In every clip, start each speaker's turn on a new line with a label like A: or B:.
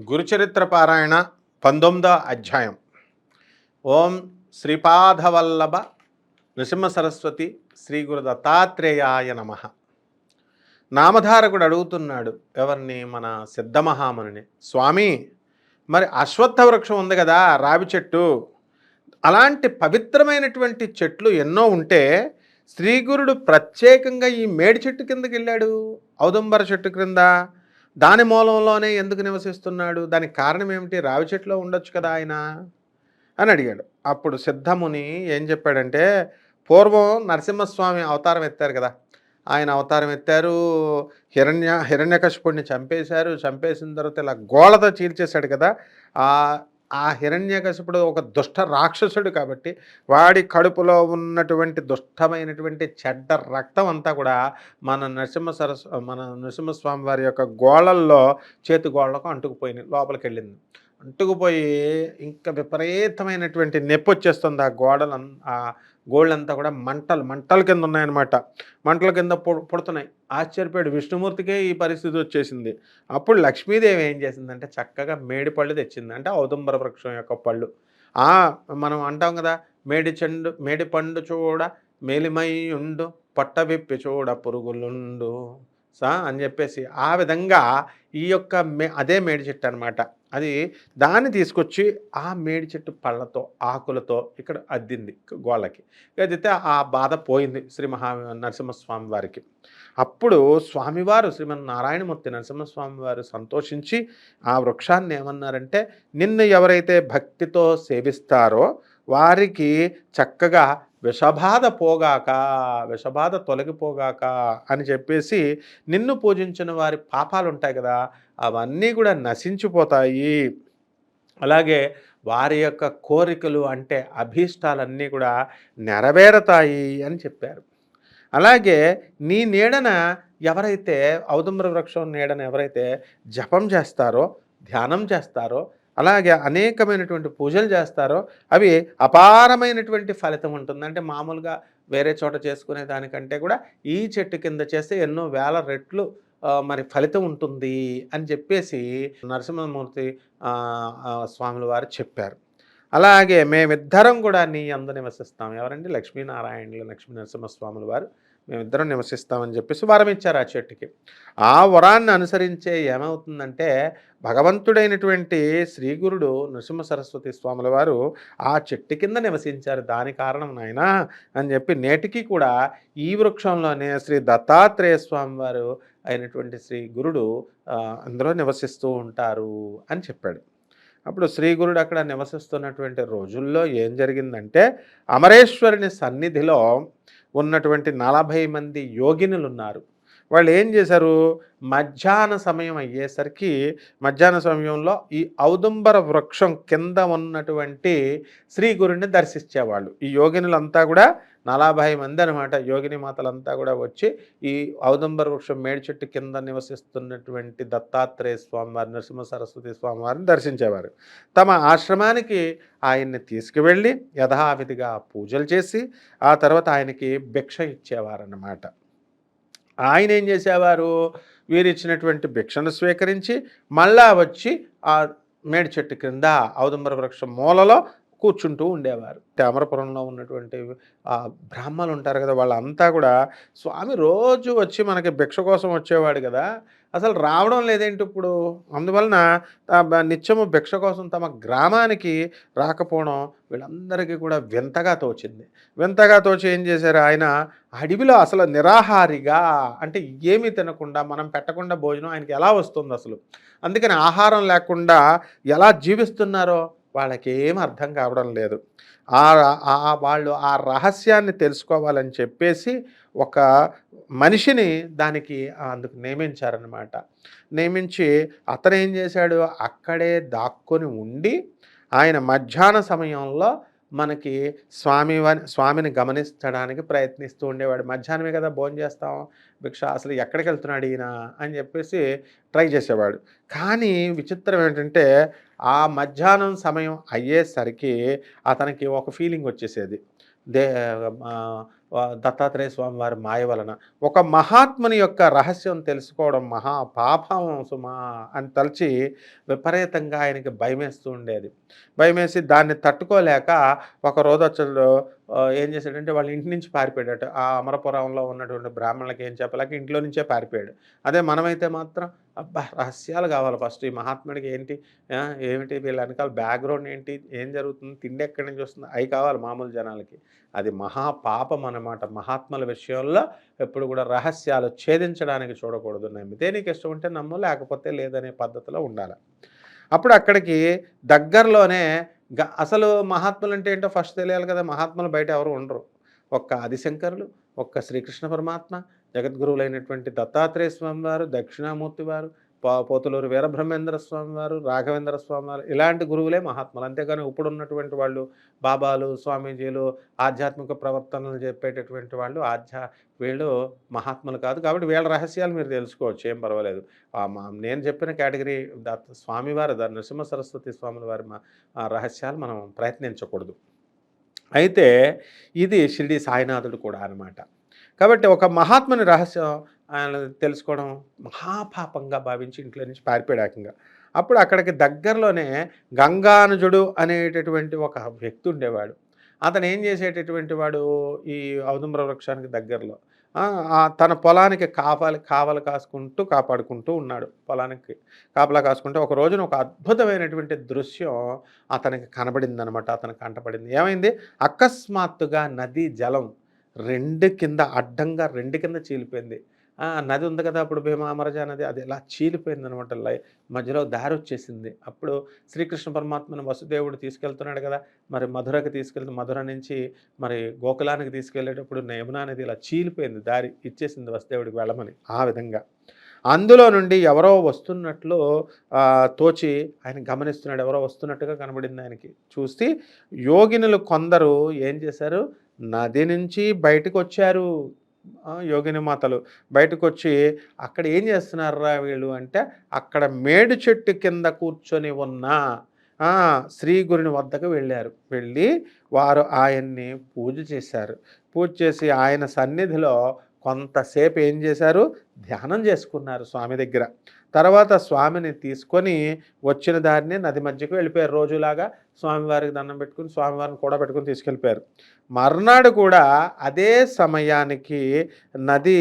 A: గురుచరిత్ర పారాయణ పంతొమ్మిదో అధ్యాయం. ఓం శ్రీపాదవల్లభ నృసింహ సరస్వతి శ్రీ గురు దత్తాత్రేయాయ నమ. నామధారకుడు అడుగుతున్నాడు ఎవరిని? మన సిద్ధమహాముని స్వామి మరి అశ్వత్థ వృక్షం ఉంది కదా రావి చెట్టు. అలాంటి పవిత్రమైనటువంటి చెట్లు ఎన్నో ఉంటే శ్రీగురుడు ప్రత్యేకంగా ఈ మేడి చెట్టు కిందకి వెళ్ళాడు. ఔదంబర చెట్టు క్రింద దాని మూలంలోనే ఎందుకు నివసిస్తున్నాడు? దానికి కారణం ఏమిటి? రావి చెట్లో ఉండొచ్చు కదా ఆయన? అని అడిగాడు. అప్పుడు సిద్ధముని ఏం చెప్పాడంటే పూర్వం నరసింహస్వామి అవతారం ఎత్తారు కదా. ఆయన అవతారం ఎత్తారు హిరణ్య హిరణ్యకశిపుడిని చంపేశారు. చంపేసిన తర్వాత ఇలా గోళతో చీల్చేశాడు కదా. ఆ ఆ హిరణ్యకశిపుడు ఒక దుష్ట రాక్షసుడు కాబట్టి వాడి కడుపులో ఉన్నటువంటి దుష్టమైనటువంటి చెడ్డ రక్తం అంతా కూడా మన నరసింహ సరస్ మన నరసింహస్వామి వారి యొక్క గోళల్లో చేతి గోళ్ళకు అంటుకుపోయింది లోపలికి వెళ్ళింది అంటుకుపోయి ఇంకా విపరీతమైనటువంటి నొప్పి వచ్చేస్తుంది ఆ గోడలు ఆ గోళ్ళంతా కూడా మంటలు మంటల కింద ఉన్నాయన్నమాట. మంటల కింద పుడుతున్నాయి. ఆశ్చర్యపోయాడు విష్ణుమూర్తికే ఈ పరిస్థితి వచ్చేసింది. అప్పుడు లక్ష్మీదేవి ఏం చేసిందంటే చక్కగా మేడి పళ్ళు తెచ్చింది. అంటే ఔదంబర వృక్షం యొక్క పళ్ళు. ఆ మనం అంటాం కదా మేడి చెండు మేడి పండు చూడ మేలిమై ఉండు పొట్ట విప్పి చూడ పురుగులుండు సా అని చెప్పేసి ఆ విధంగా ఈ యొక్క మే అదే మేడి చెట్టు అనమాట అది దాన్ని తీసుకొచ్చి ఆ మేడి చెట్టు పళ్ళతో ఆకులతో ఇక్కడ అద్దింది గోళ్ళకి. అదితే ఆ బాధ పోయింది శ్రీ మహా నరసింహస్వామి వారికి. అప్పుడు స్వామివారు శ్రీమన్ నారాయణమూర్తి నరసింహస్వామి వారు సంతోషించి ఆ వృక్షాన్ని ఏమన్నారంటే నిన్ను ఎవరైతే భక్తితో సేవిస్తారో వారికి చక్కగా విషబాధ పోగాక విషబాధ తొలగిపోగాక అని చెప్పేసి నిన్ను పూజించిన వారి పాపాలు ఉంటాయి కదా అవన్నీ కూడా నశించిపోతాయి. అలాగే వారి యొక్క కోరికలు అంటే అభీష్టాలన్నీ కూడా నెరవేరతాయి అని చెప్పారు. అలాగే నీ నీడన ఎవరైతే ఔదుంబర వృక్షం నీడన ఎవరైతే జపం చేస్తారో ధ్యానం చేస్తారో అలాగే అనేకమైనటువంటి పూజలు చేస్తారో అవి అపారమైనటువంటి ఫలితం ఉంటుంది. అంటే మామూలుగా వేరే చోట చేసుకునే దానికంటే కూడా ఈ చెట్టు కింద చేస్తే ఎన్నో వేల రెట్లు మరి ఫలితం ఉంటుంది అని చెప్పేసి నరసింహమూర్తి స్వాముల వారు చెప్పారు. అలాగే మేమిద్దరం కూడా నీ అందు నివసిస్తాం. ఎవరండి? లక్ష్మీనారాయణులు లక్ష్మీ నరసింహస్వాముల వారు. మేమిద్దరం నివసిస్తామని చెప్పేసి వరం ఇచ్చారు ఆ చెట్టుకి. ఆ వరాన్ని అనుసరించే ఏమవుతుందంటే భగవంతుడైనటువంటి శ్రీగురుడు నృసింహ సరస్వతి స్వాముల వారు ఆ చెట్టు కింద నివసించారు. దాని కారణం నాయన అని చెప్పి నేటికి కూడా ఈ వృక్షంలోనే శ్రీ దత్తాత్రేయ స్వామి వారు అయినటువంటి శ్రీ గురుడు అందులో నివసిస్తూ ఉంటారు అని చెప్పాడు. అప్పుడు శ్రీ గురుడు అక్కడ నివసిస్తున్నటువంటి రోజుల్లో ఏం జరిగిందంటే అమరేశ్వరుని సన్నిధిలో ఉన్నటువంటి నలభై మంది యోగినులు ఉన్నారు వాళ్ళు ఏం చేశారు? మధ్యాహ్న సమయం అయ్యేసరికి మధ్యాహ్న సమయంలో ఈ ఔదుంబర వృక్షం కింద ఉన్నటువంటి శ్రీ గురుని దర్శించేవాళ్ళు. ఈ యోగినులంతా కూడా నలభై మంది అనమాట యోగిని మాతలంతా కూడా వచ్చి ఈ ఔదంబర వృక్షం మేడి చెట్టు కింద నివసిస్తున్నటువంటి దత్తాత్రేయ స్వామివారి నరసింహ సరస్వతి స్వామివారిని దర్శించేవారు. తమ ఆశ్రమానికి ఆయన్ని తీసుకువెళ్ళి యథావిధిగా పూజలు చేసి ఆ తర్వాత ఆయనకి భిక్ష ఇచ్చేవారన్నమాట. ఆయన ఏం చేసేవారు? వీరు ఇచ్చినటువంటి భిక్షను స్వీకరించి మళ్ళా వచ్చి ఆ మేడి చెట్టు క్రింద ఔదంబర వృక్షం మూలలో కూర్చుంటూ ఉండేవారు. తామరపురంలో ఉన్నటువంటి ఆ బ్రాహ్మలు ఉంటారు కదా వాళ్ళంతా కూడా స్వామి రోజు వచ్చి మనకి భిక్ష కోసం వచ్చేవాడు కదా. అసలు రావడం లేదేంటి ఇప్పుడు? అందువలన నిత్యము భిక్ష కోసం తమ గ్రామానికి రాకపోవడం వీళ్ళందరికీ కూడా వింతగా తోచింది. వింతగా తోచి ఏం చేశారు? ఆయన అడవిలో అసలు నిరాహారిగా అంటే ఏమీ తినకుండా మనం పెట్టకుండా భోజనం ఆయనకి ఎలా వస్తుంది అసలు? అందుకని ఆహారం లేకుండా ఎలా జీవిస్తున్నారో వాళ్ళకి ఏం అర్థం కావడం లేదు. ఆ వాళ్ళు ఆ రహస్యాన్ని తెలుసుకోవాలని చెప్పేసి ఒక మనిషిని దానికి అందుకు నియమించారనమాట నియమించి అతను ఏం చేశాడు? అక్కడే దాక్కుని ఉండి ఆయన మధ్యాహ్న సమయంలో మనకి స్వామి స్వామిని గమనించడానికి ప్రయత్నిస్తూ ఉండేవాడు. మధ్యాహ్నమే కదా భోజనం చేస్తాం భిక్ష అసలు ఎక్కడికి వెళ్తున్నాడు ఈయన అని చెప్పేసి ట్రై చేసేవాడు. కానీ విచిత్రం ఏంటంటే ఆ మధ్యాహ్నం సమయం అయ్యేసరికి అతనికి ఒక ఫీలింగ్ వచ్చేసేది. దే దత్తాత్రేయ స్వామి వారి మాయ వలన ఒక మహాత్ముని యొక్క రహస్యం తెలుసుకోవడం మహా పాపం సుమా అని తలచి విపరీతంగా ఆయనకి భయమేస్తూ ఉండేది. భయమేసి దాన్ని తట్టుకోలేక ఒక రోజు అసలు ఏం చేశాడంటే వాళ్ళ ఇంటి నుంచి పారిపోయాడు ఆ అమరపురంలో ఉన్నటువంటి బ్రాహ్మణులకి ఏం చెప్పలేక ఇంట్లో నుంచే పారిపోయాడు. అదే మనమైతే మాత్రం అబ్బా రహస్యాలు కావాలి ఫస్ట్ ఈ మహాత్ముడికి ఏంటి? ఏమిటి వీళ్ళ వెనకాల బ్యాక్గ్రౌండ్ ఏంటి? ఏం జరుగుతుంది? తిండి ఎక్కడి నుంచి వస్తుంది? అవి కావాలి మామూలు జనాలకి. అది మహాపాపం అన్నమాట. మహాత్మల విషయంలో ఎప్పుడు కూడా రహస్యాలు ఛేదించడానికి చూడకూడదు. నమ్మితే నీకు ఇష్టం ఉంటే నమ్ము లేకపోతే లేదనే పద్ధతిలో ఉండాలి. అప్పుడు అక్కడికి దగ్గరలోనే గ అసలు మహాత్ములు అంటే ఏంటో ఫస్ట్ తెలియాలి కదా. మహాత్ములు బయట ఎవరు ఉండరు. ఒక్క ఆదిశంకరులు ఒక్క శ్రీకృష్ణ పరమాత్మ జగద్గురువులైనటువంటి దత్తాత్రేయ స్వామి వారు దక్షిణామూర్తి వారు పోతులూరు వీరబ్రహ్మేంద్ర స్వామి వారు రాఘవేంద్ర స్వామి వారు ఇలాంటి గురువులే మహాత్ములు. అంతేగాని ఇప్పుడు ఉన్నటువంటి వాళ్ళు బాబాలు స్వామీజీలు ఆధ్యాత్మిక ప్రవర్తనలు చెప్పేటటువంటి వాళ్ళు ఆధ్యా వీళ్ళు మహాత్ములు కాదు. కాబట్టి వీళ్ళ రహస్యాలు మీరు తెలుసుకోవచ్చు. ఏం పర్వాలేదు. నేను చెప్పిన కేటగిరీ దత్త స్వామివారి ద నరసింహ సరస్వతి స్వాముల వారి మా రహస్యాలు మనం ప్రయత్నించకూడదు. అయితే ఇది షిరిడి సాయినాథుడు కూడా అన్నమాట. కాబట్టి ఒక మహాత్ముని రహస్యం ఆయన తెలుసుకోవడం మహాపాపంగా భావించి ఇంట్లో నుంచి పారిపోయాకంగా అప్పుడు అక్కడికి దగ్గరలోనే గంగానుజుడు అనేటటువంటి ఒక వ్యక్తి ఉండేవాడు. అతను ఏం చేసేటటువంటి వాడు ఈ ఔదుంబర వృక్షానికి దగ్గరలో? తన పొలానికి కాపాలి కావలు కాసుకుంటూ కాపాడుకుంటూ ఉన్నాడు పొలానికి. కాపలా కాసుకుంటూ ఒక రోజున ఒక అద్భుతమైనటువంటి దృశ్యం అతనికి కనబడింది అతను కంటపడింది ఏమైంది? అకస్మాత్తుగా నది జలం రెండు కింద అడ్డంగా రెండు కింద చీలిపోయింది. నది ఉంది కదా అప్పుడు భీమా అమరజా నది అది ఇలా చీలిపోయింది అనమాట లై మధ్యలో దారి వచ్చేసింది అప్పుడు శ్రీకృష్ణ పరమాత్మను వసుదేవుడు తీసుకెళ్తున్నాడు కదా. మరి మధురకి తీసుకెళ్తే మధుర నుంచి మరి గోకులానికి తీసుకెళ్ళేటప్పుడు యమునా నది ఇలా చీలిపోయింది. దారి ఇచ్చేసింది వసుదేవుడికి వెళ్ళమని ఆ విధంగా. అందులో నుండి ఎవరో వస్తున్నట్లు తోచి ఆయన గమనిస్తున్నాడు. ఎవరో వస్తున్నట్టుగా కనబడింది ఆయనకి. చూసి యోగినులు కొందరు ఏం చేశారు? నది నుంచి బయటకు వచ్చారు యోగిని మాతలు బయటకు వచ్చి అక్కడ ఏం చేస్తున్నారా వీళ్ళు అంటే అక్కడ మేడు చెట్టు కింద కూర్చొని ఉన్న శ్రీ గురుని వద్దకు వెళ్ళారు. వెళ్ళి వారు ఆయన్ని పూజ చేశారు. పూజ చేసి ఆయన సన్నిధిలో కొంతసేపు ఏం చేశారు? ధ్యానం చేసుకున్నారు స్వామి దగ్గర. తర్వాత స్వామిని తీసుకొని వచ్చిన దారిని నది మధ్యకు వెళ్ళిపోయారు. రోజులాగా స్వామివారికి దండం పెట్టుకుని స్వామివారిని కూడా పెట్టుకుని తీసుకెళ్ళిపోయారు. మర్నాడు కూడా అదే సమయానికి నది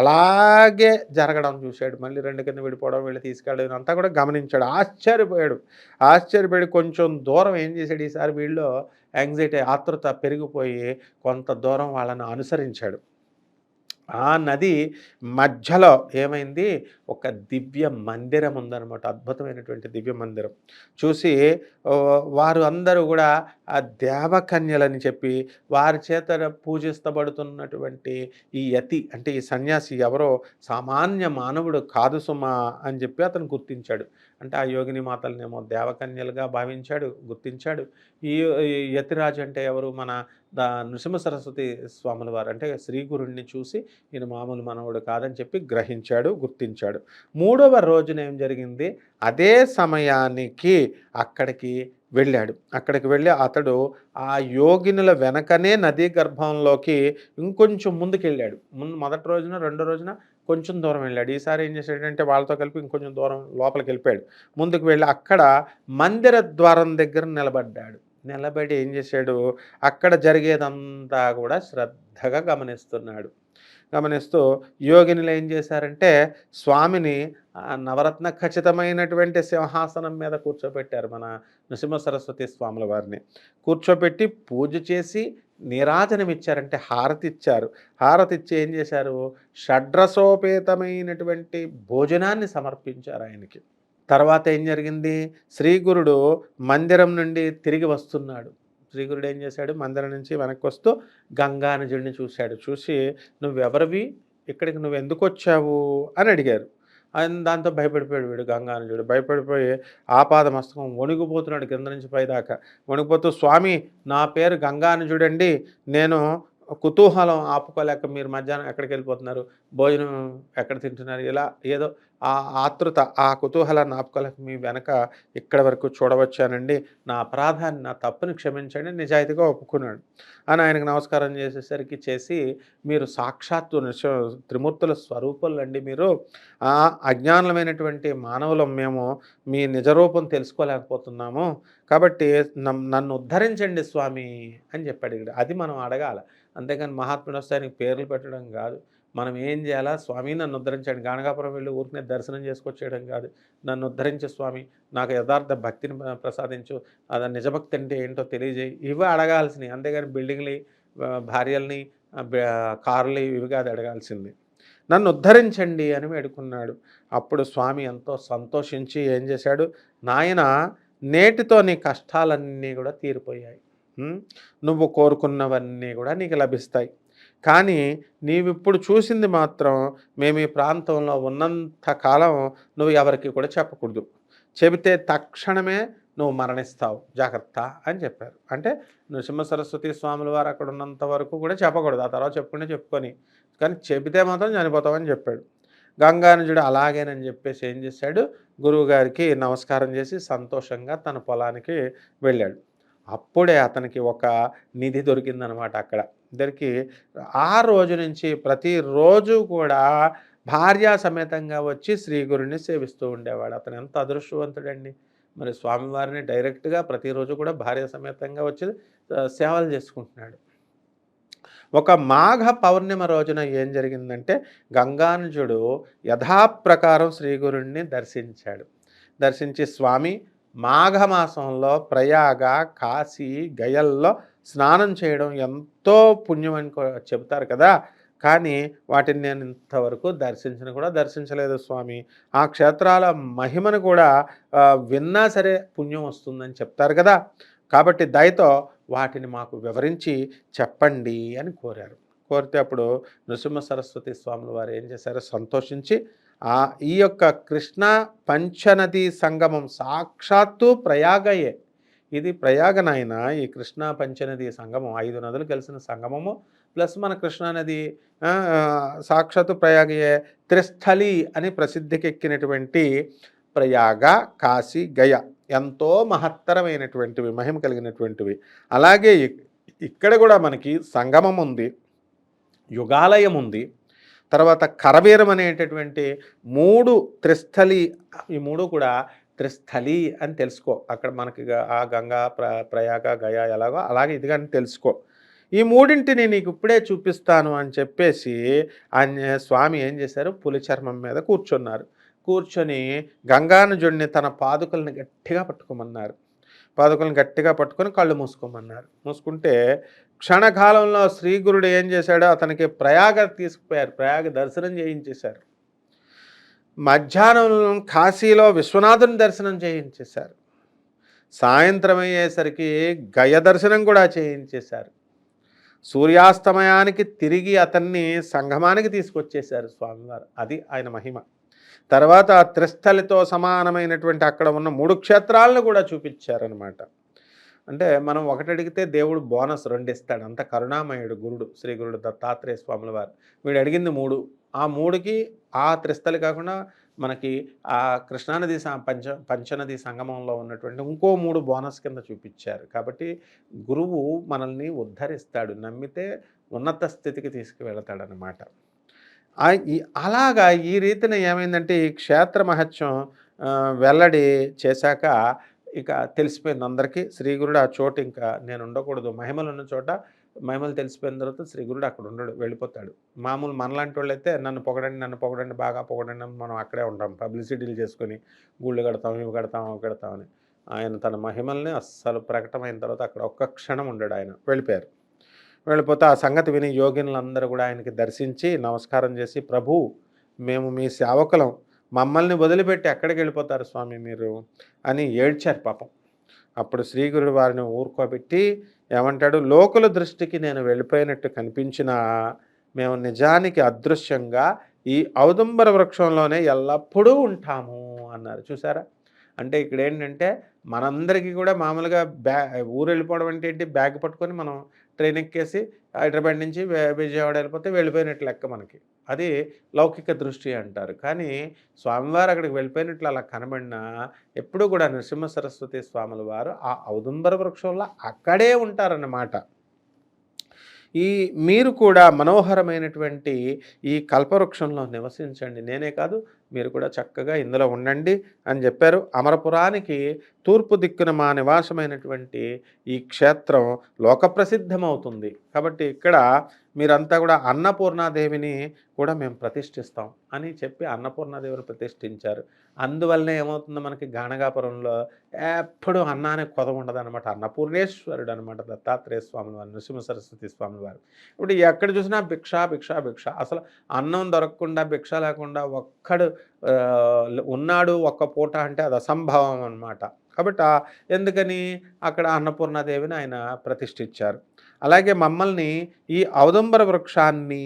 A: అలాగే జరగడం చూశాడు. మళ్ళీ రెండు కింద విడిపోవడం వెళ్ళి తీసుకెళ్ళడం అంతా కూడా గమనించాడు. ఆశ్చర్యపోయాడు. ఆశ్చర్యపోయాడు. కొంచెం దూరం ఏం చేశాడు? ఈసారి వీళ్ళు యాంగ్జైటీ ఆతృత పెరిగిపోయి కొంత దూరం వాళ్ళని అనుసరించాడు. ఆ నది మధ్యలో ఏమైంది? ఒక దివ్య మందిరం ఉందన్నమాట. అద్భుతమైనటువంటి దివ్య మందిరం. చూసి వారు అందరూ కూడా ఆ దేవకన్యలని చెప్పి వారి చేత పూజిస్తబడుతున్నటువంటి ఈ యతి అంటే ఈ సన్యాసి ఎవరో సామాన్య మానవుడు కాదు సుమా అని చెప్పి అతను గుర్తించాడు. అంటే ఆ యోగిని మాతలనేమో దేవకన్యలుగా భావించాడు గుర్తించాడు. ఈ యతిరాజు అంటే ఎవరు? మన దా నృసింహ సరస్వతి స్వాముల వారు. అంటే శ్రీ గురుణ్ణి చూసి ఈయన మామూలు మనవుడు కాదని చెప్పి గ్రహించాడు గుర్తించాడు. మూడవ రోజున ఏం జరిగింది? అదే సమయానికి అక్కడికి వెళ్ళాడు. అక్కడికి వెళ్ళి అతడు ఆ యోగినుల వెనకనే నదీ గర్భంలోకి ఇంకొంచెం ముందుకెళ్ళాడు. ముందు మొదటి రోజున రెండో రోజున కొంచెం దూరం వెళ్ళాడు. ఈసారి ఏం చేశాడంటే వాళ్ళతో కలిపి ఇంకొంచెం దూరం లోపలికి వెళ్ళిపోయాడు. ముందుకు వెళ్ళి అక్కడ మందిర ద్వారం దగ్గర నిలబడ్డాడు. నిలబడి ఏం చేశాడు? అక్కడ జరిగేదంతా కూడా శ్రద్ధగా గమనిస్తున్నాడు. గమనిస్తూ యోగినిలు ఏం చేశారంటే స్వామిని నవరత్న ఖచ్చితమైనటువంటి సింహాసనం మీద కూర్చోబెట్టారు మన నృసింహ సరస్వతి స్వాముల వారిని. కూర్చోబెట్టి పూజ చేసి నీరాజనం ఇచ్చారంటే హారతి ఇచ్చారు హారతి ఇచ్చి ఏం చేశారు? షడ్రసోపేతమైనటువంటి భోజనాన్ని సమర్పించారు ఆయనకి. తర్వాత ఏం జరిగింది? శ్రీగురుడు మందిరం నుండి తిరిగి వస్తున్నాడు. శ్రీగురుడు ఏం చేశాడు? మందిరం నుంచి వెనక్కి వస్తూ గంగానజుడిని చూశాడు. చూసి నువ్వెవరివి? ఇక్కడికి నువ్వు ఎందుకు వచ్చావు అని అడిగారు. ఆయన దాంతో భయపడిపోయాడు వీడు గంగానజుడు భయపడిపోయి ఆపాద మస్తకం వణిగిపోతున్నాడు కింద నుంచి పైదాకా. వణిగిపోతూ స్వామి నా పేరు గంగానజుడండి నేను కుతూహలం ఆపుకోలేక మీరు మధ్యాహ్నం ఎక్కడికి వెళ్ళిపోతున్నారు భోజనం ఎక్కడ తింటున్నారు? ఇలా ఏదో ఆ ఆతృత ఆ కుతూహలాన్ని ఆపుకోలేక మీ వెనక ఇక్కడి వరకు చూడవచ్చానండి. నా అపరాధాన్ని నా తప్పుని క్షమించండి నిజాయితీగా ఒప్పుకున్నాడు అని ఆయనకు నమస్కారం చేసేసరికి చేసి మీరు సాక్షాత్తు త్రిమూర్తుల స్వరూపులండి మీరు. ఆ అజ్ఞానమైనటువంటి మానవులం మేము మీ నిజరూపం తెలుసుకోలేకపోతున్నాము. కాబట్టి నన్ను ఉద్ధరించండి స్వామి అని చెప్పాడు ఇక్కడ. అది మనం అడగాల. అంతేకాని మహాత్ముడు వస్తే పేర్లు పెట్టడం కాదు. మనం ఏం చేయాలా? స్వామి నన్ను ఉద్ధరించాడు. గానగాపురం వెళ్ళి ఊరికనే దర్శనం చేసుకొచ్చేయడం కాదు. నన్ను ఉద్ధరించే స్వామి. నాకు యథార్థ భక్తిని ప్రసాదించు. అది నిజభక్తి అంటే ఏంటో తెలియజేయి. ఇవి అడగాల్సినవి. అంతేగాని బిల్డింగ్ని భార్యల్ని ఆ, కార్లు ఇవి కాదు అడగాల్సింది. నన్ను ఉద్ధరించండి అని వేడుకున్నాడు. అప్పుడు స్వామి ఎంతో సంతోషించి ఏం చేశాడు? నాయన నేటితో నీ కష్టాలన్నీ కూడా తీరిపోయాయి. నువ్వు కోరుకున్నవన్నీ కూడా నీకు లభిస్తాయి. కానీ నీవిప్పుడు చూసింది మాత్రం మేము ఈ ప్రాంతంలో ఉన్నంత కాలం నువ్వు ఎవరికి కూడా చెప్పకూడదు. చెబితే తక్షణమే నువ్వు మరణిస్తావు. జాగ్రత్త అని చెప్పారు. అంటే నృసింహ సరస్వతి స్వాముల వారు అక్కడ ఉన్నంత వరకు కూడా చెప్పకూడదు. ఆ తర్వాత చెప్పుకునే చెప్పుకొని. కానీ చెబితే మాత్రం చనిపోతావని చెప్పాడు. గంగానుజుడు అలాగేనని చెప్పేసి ఏం చేశాడు? గురువుగారికి నమస్కారం చేసి సంతోషంగా తన పొలానికి వెళ్ళాడు. అప్పుడే అతనికి ఒక నిధి దొరికిందనమాట అక్కడ. ఇద్దరికి ఆ రోజు నుంచి ప్రతిరోజు కూడా భార్యా సమేతంగా వచ్చి శ్రీ గురుని సేవిస్తూ ఉండేవాడు. అతను ఎంత అదృష్టవంతుడండి. మరి స్వామివారిని డైరెక్ట్గా ప్రతిరోజు కూడా భార్య సమేతంగా వచ్చి సేవలు చేసుకుంటున్నాడు. ఒక మాఘ పౌర్ణిమ రోజున ఏం జరిగిందంటే గంగానుజుడు యథాప్రకారం శ్రీగురుణ్ణి దర్శించాడు. దర్శించి స్వామి మాఘమాసంలో ప్రయాగ కాశీ గయల్లో స్నానం చేయడం ఎంతో పుణ్యం అని చెబుతారు కదా. కానీ వాటిని నేను ఇంతవరకు దర్శించిన కూడా దర్శించలేదు స్వామి. ఆ క్షేత్రాల మహిమను కూడా విన్నా సరే పుణ్యం వస్తుందని చెప్తారు కదా. కాబట్టి దయతో వాటిని మాకు వివరించి చెప్పండి అని కోరారు. కోరితే అప్పుడు నృసింహ సరస్వతి స్వాముల వారు ఏం చేశారో సంతోషించి ఈ యొక్క కృష్ణ పంచనది సంగమం సాక్షాత్తు ప్రయాగయే. ఇది ప్రయాగ నాయన ఈ కృష్ణా పంచనది సంగమం. ఐదు నదులు కలిసిన సంగమము ప్లస్ మన కృష్ణానది సాక్షాత్తు ప్రయాగయే త్రిస్థలి అని ప్రసిద్ధికెక్కినటువంటి ప్రయాగ కాశీ గయ. ఎంతో మహత్తరమైనటువంటివి మహిమ కలిగినటువంటివి. అలాగే ఇక్కడ కూడా మనకి సంగమం ఉంది యుగాలయం ఉంది తర్వాత కరవీరం అనేటటువంటి మూడు త్రిస్థలి ఈ మూడు కూడా త్రిస్థలి అని తెలుసుకో. అక్కడ మనకి ఆ గంగా ప్ర ప్రయాగ గయా ఎలాగో అలాగే ఇది కానీ తెలుసుకో. ఈ మూడింటిని నీకు ఇప్పుడే చూపిస్తాను అని చెప్పేసి ఆయన స్వామి ఏం చేశారు? పులి చర్మం మీద కూర్చున్నారు. కూర్చొని గంగానుజుడిని తన పాదుకల్ని గట్టిగా పట్టుకోమన్నారు. పాదుకలను గట్టిగా పట్టుకొని కళ్ళు మూసుకోమన్నారు. మూసుకుంటే క్షణకాలంలో శ్రీగురుడు ఏం చేశాడో అతనికి ప్రయాగ తీసుకుపోయారు ప్రయాగ దర్శనం చేయించేశారు. మధ్యాహ్నం కాశీలో విశ్వనాథుని దర్శనం చేయించేశారు. సాయంత్రం అయ్యేసరికి గయ దర్శనం కూడా చేయించేశారు. సూర్యాస్తమయానికి తిరిగి అతన్ని సంగమానికి తీసుకొచ్చేశారు స్వామివారు. అది ఆయన మహిమ. తర్వాత త్రిస్థలితో సమానమైనటువంటి అక్కడ ఉన్న మూడు క్షేత్రాలను కూడా చూపించారనమాట అంటే మనం ఒకటి అడిగితే దేవుడు బోనస్ రెండు ఇస్తాడు అంత కరుణామయుడు గురుడు శ్రీ గురుడు దత్తాత్రేయ స్వాముల వారు. వీడు అడిగింది మూడు. ఆ మూడుకి ఆ త్రిస్థలి కాకుండా మనకి ఆ కృష్ణానది పంచ పంచనది సంగమంలో ఉన్నటువంటి ఇంకో మూడు బోనస్ కింద చూపించారు. కాబట్టి గురువు మనల్ని ఉద్ధరిస్తాడు. నమ్మితే ఉన్నత స్థితికి తీసుకువెళతాడనమాట ఈ- అలాగా ఈ రీతిన ఏమైందంటే ఈ క్షేత్ర మహత్యం వెల్లడి చేశాక ఇక తెలిసిపోయింది అందరికీ. శ్రీగురుడు ఆ చోటు ఇంకా నేను ఉండకూడదు. మహిమలు ఉన్న చోట మహిమలు తెలిసిపోయిన తర్వాత శ్రీ గురుడు అక్కడ ఉండడు వెళ్ళిపోతాడు. మామూలు మనలాంటి వాళ్ళు అయితే నన్ను పొగడండి నన్ను పొగడండి బాగా పొగడండి మనం అక్కడే ఉంటాం. పబ్లిసిటీలు చేసుకొని గుళ్ళు కడతాం ఇవి కడతాం అవి కడతాం అని. ఆయన తన మహిమల్ని అస్సలు ప్రకటమైన తర్వాత అక్కడ ఒక్క క్షణం ఉండడు ఆయన. వెళ్ళిపోయారు. వెళ్ళిపోతే ఆ సంగతి విని యోగినులందరూ కూడా ఆయనకి దర్శించి నమస్కారం చేసి ప్రభు మేము మీ సేవకులం. మమ్మల్ని వదిలిపెట్టి ఎక్కడికి వెళ్ళిపోతారు స్వామి మీరు? అని ఏడ్చారు పాపం. అప్పుడు శ్రీగురుడు వారిని ఊరుకోబెట్టి ఏమంటాడు లోకుల దృష్టికి నేను వెళ్ళిపోయినట్టు కనిపించినా మేము నిజానికి అదృశ్యంగా ఈ ఔదంబర వృక్షంలోనే ఎల్లప్పుడూ ఉంటాము అన్నారు. చూసారా? అంటే ఇక్కడ ఏంటంటే మనందరికీ కూడా మామూలుగా బ్యా ఊరు వెళ్ళిపోవడం అంటే ఏంటి? బ్యాగ్ పట్టుకొని మనం ట్రైన్ ఎక్కేసి హైదరాబాద్ నుంచి విజయవాడ వెళ్ళిపోతే వెళ్ళిపోయినట్లు లెక్క మనకి. అది లౌకిక దృష్టి అంటారు. కానీ స్వామివారు అక్కడికి వెళ్ళిపోయినట్లు అలా కనబడినా ఎప్పుడూ కూడా నరసింహ సరస్వతి స్వాముల వారు ఆ ఔదుంబర వృక్షంలో అక్కడే ఉంటారన్నమాట. ఈ మీరు కూడా మనోహరమైనటువంటి ఈ కల్పవృక్షంలో నివసించండి. నేనే కాదు మీరు కూడా చక్కగా ఇందులో ఉండండి అని చెప్పారు. అమరపురానికి తూర్పు దిక్కున మా నివాసమైనటువంటి ఈ క్షేత్రం లోకప్రసిద్ధమవుతుంది. కాబట్టి ఇక్కడ మీరంతా కూడా అన్నపూర్ణాదేవిని కూడా మేము ప్రతిష్ఠిస్తాం అని చెప్పి అన్నపూర్ణాదేవిని ప్రతిష్ఠించారు. అందువల్లనే ఏమవుతుందో మనకి గానగాపురంలో ఎప్పుడు అన్నానికి కొదవ ఉండదు అనమాట అన్నపూర్ణేశ్వరుడు అనమాట దత్తాత్రేయ స్వామి వారు నృసింహ సరస్వతి స్వామి వారు. ఇప్పుడు ఎక్కడ చూసినా భిక్ష భిక్ష భిక్ష. అసలు అన్నం దొరకకుండా భిక్ష లేకుండా ఒక్కడు ఉన్నాడు ఒక్క పూట అంటే అది అసంభవం అనమాట కాబట్టి ఎందుకని? అక్కడ అన్నపూర్ణాదేవిని ఆయన ప్రతిష్ఠించారు. అలాగే మమ్మల్ని ఈ ఔదంబర వృక్షాన్ని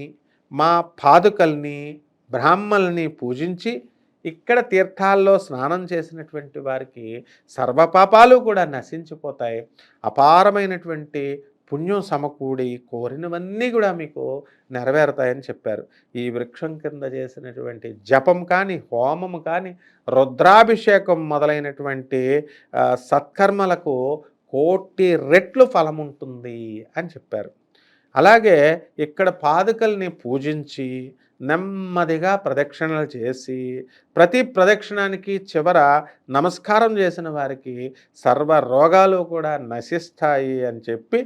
A: మా పాదుకల్ని బ్రాహ్మల్ని పూజించి ఇక్కడ తీర్థాల్లో స్నానం చేసినటువంటి వారికి సర్వపాపాలు కూడా నశించిపోతాయి. అపారమైనటువంటి పుణ్యం సమకూడి కోరినవన్నీ కూడా మీకు నెరవేరుతాయని చెప్పారు. ఈ వృక్షం కింద చేసినటువంటి జపం కానీ హోమం కానీ రుద్రాభిషేకం మొదలైనటువంటి సత్కర్మలకు కోటి రెట్లు ఫలం ఉంటుంది అని చెప్పారు. అలాగే ఇక్కడ పాదుకల్ని పూజించి నెమ్మదిగా ప్రదక్షిణలు చేసి ప్రతి ప్రదక్షిణానికి చివర నమస్కారం చేసిన వారికి సర్వ రోగాలు కూడా నశిస్తాయి అని చెప్పి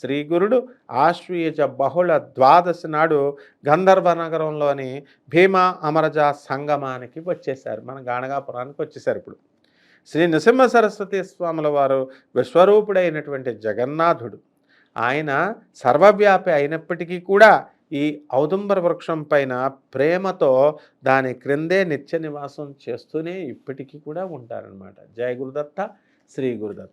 A: శ్రీ గురుడు ఆశ్వీయజ బహుళ ద్వాదశి నాడు గంధర్వ నగరంలోని భీమా అమరజ సంగమానికి వచ్చేసారు మన గాణగాపురానికి వచ్చేసారు ఇప్పుడు. శ్రీ నృసింహ సరస్వతి స్వాముల వారు విశ్వరూపుడైనటువంటి జగన్నాథుడు. ఆయన సర్వవ్యాపి అయినప్పటికీ కూడా ఈ ఔదుంబర వృక్షం పైన ప్రేమతో దాని క్రిందే నిత్య నివాసం చేస్తూనే ఇప్పటికీ కూడా ఉంటారనమాట జయ గురుదత్త శ్రీ గురుదత్త.